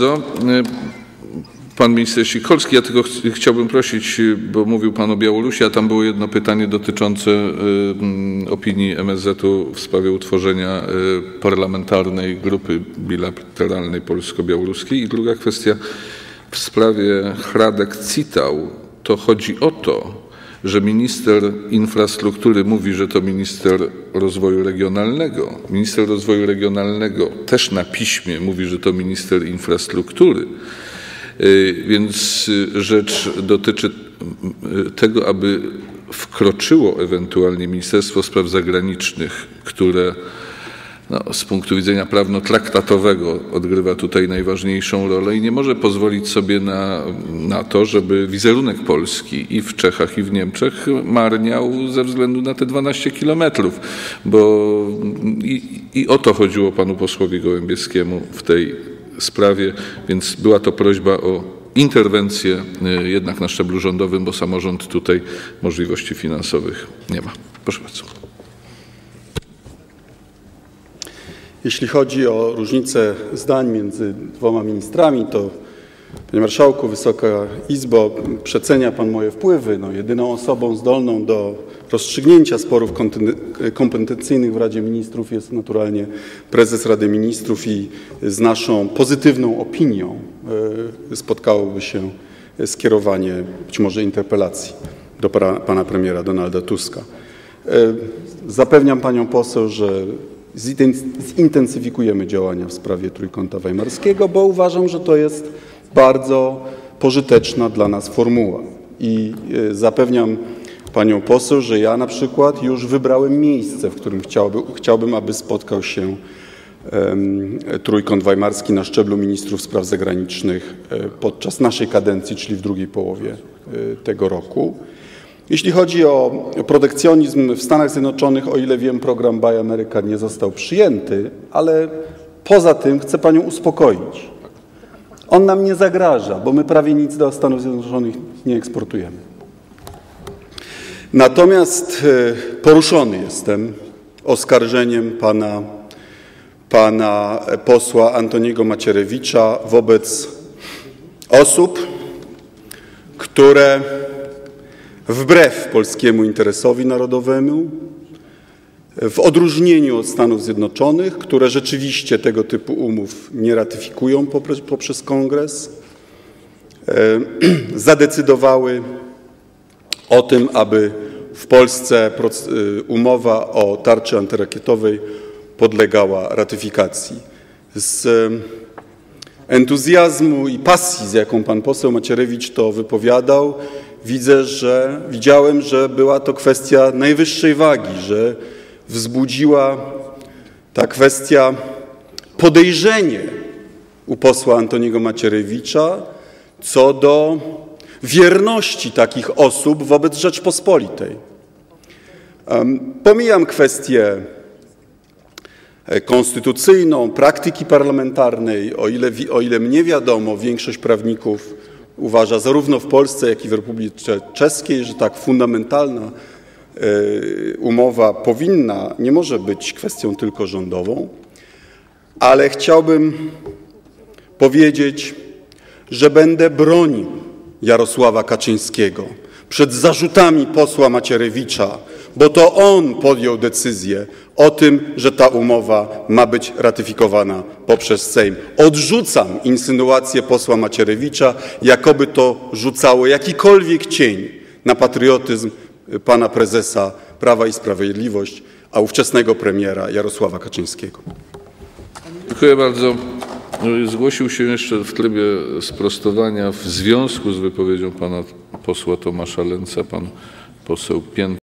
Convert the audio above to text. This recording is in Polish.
bardzo. Pan minister Sikorski, ja tylko ch chciałbym prosić, bo mówił Pan o Białorusi, a tam było jedno pytanie dotyczące y, opinii MSZ-u w sprawie utworzenia y, parlamentarnej grupy bilateralnej polsko-białoruskiej. I druga kwestia w sprawie Hradek Citał. To chodzi o to, że minister infrastruktury mówi, że to minister rozwoju regionalnego. Minister rozwoju regionalnego też na piśmie mówi, że to minister infrastruktury. Więc rzecz dotyczy tego, aby wkroczyło ewentualnie Ministerstwo Spraw Zagranicznych, które no, z punktu widzenia prawno-traktatowego odgrywa tutaj najważniejszą rolę i nie może pozwolić sobie na, na to, żeby wizerunek Polski i w Czechach, i w Niemczech marniał ze względu na te 12 kilometrów, bo i, i o to chodziło panu posłowi Gołębieskiemu w tej sprawie, więc była to prośba o interwencję jednak na szczeblu rządowym, bo samorząd tutaj możliwości finansowych nie ma. Proszę bardzo. Jeśli chodzi o różnicę zdań między dwoma ministrami, to Panie Marszałku, Wysoka Izbo, przecenia Pan moje wpływy. No, jedyną osobą zdolną do rozstrzygnięcia sporów kompetencyjnych w Radzie Ministrów jest naturalnie prezes Rady Ministrów i z naszą pozytywną opinią e, spotkałoby się skierowanie być może interpelacji do pana premiera Donalda Tuska. E, zapewniam panią poseł, że zintensyfikujemy działania w sprawie Trójkąta Weimarskiego, bo uważam, że to jest bardzo pożyteczna dla nas formuła. I e, zapewniam panią poseł, że ja na przykład już wybrałem miejsce, w którym chciałbym, aby spotkał się Trójkąt Weimarski na szczeblu ministrów spraw zagranicznych e, podczas naszej kadencji, czyli w drugiej połowie e, tego roku. Jeśli chodzi o protekcjonizm w Stanach Zjednoczonych, o ile wiem, program Buy America nie został przyjęty, ale poza tym chcę panią uspokoić. On nam nie zagraża, bo my prawie nic do Stanów Zjednoczonych nie eksportujemy. Natomiast e, poruszony jestem oskarżeniem pana, pana posła Antoniego Macierewicza wobec osób, które wbrew polskiemu interesowi narodowemu, w odróżnieniu od Stanów Zjednoczonych, które rzeczywiście tego typu umów nie ratyfikują poprzez kongres, e, zadecydowały o tym, aby w Polsce y, umowa o tarczy antyrakietowej podlegała ratyfikacji. Z entuzjazmu i pasji, z jaką pan poseł Macierewicz to wypowiadał, widzę, że widziałem, że była to kwestia najwyższej wagi, że wzbudziła ta kwestia podejrzenie u posła Antoniego Macierewicza co do wierności takich osób wobec Rzeczpospolitej. Pomijam kwestię e, konstytucyjną, praktyki parlamentarnej. O ile, o ile mnie wiadomo, większość prawników uważa zarówno w Polsce, jak i w Republice Czeskiej, że tak fundamentalna e, umowa powinna, nie może być kwestią tylko rządową, ale chciałbym powiedzieć, że będę bronił Jarosława Kaczyńskiego przed zarzutami posła Macierewicza, bo to on podjął decyzję o tym, że ta umowa ma być ratyfikowana poprzez Sejm. Odrzucam insynuację posła Macierewicza, jakoby to rzucało jakikolwiek cień na patriotyzm pana prezesa Prawa i Sprawiedliwość, a ówczesnego premiera Jarosława Kaczyńskiego. Dziękuję bardzo. No zgłosił się jeszcze w trybie sprostowania w związku z wypowiedzią pana posła Tomasza Lęca pan poseł Pięta.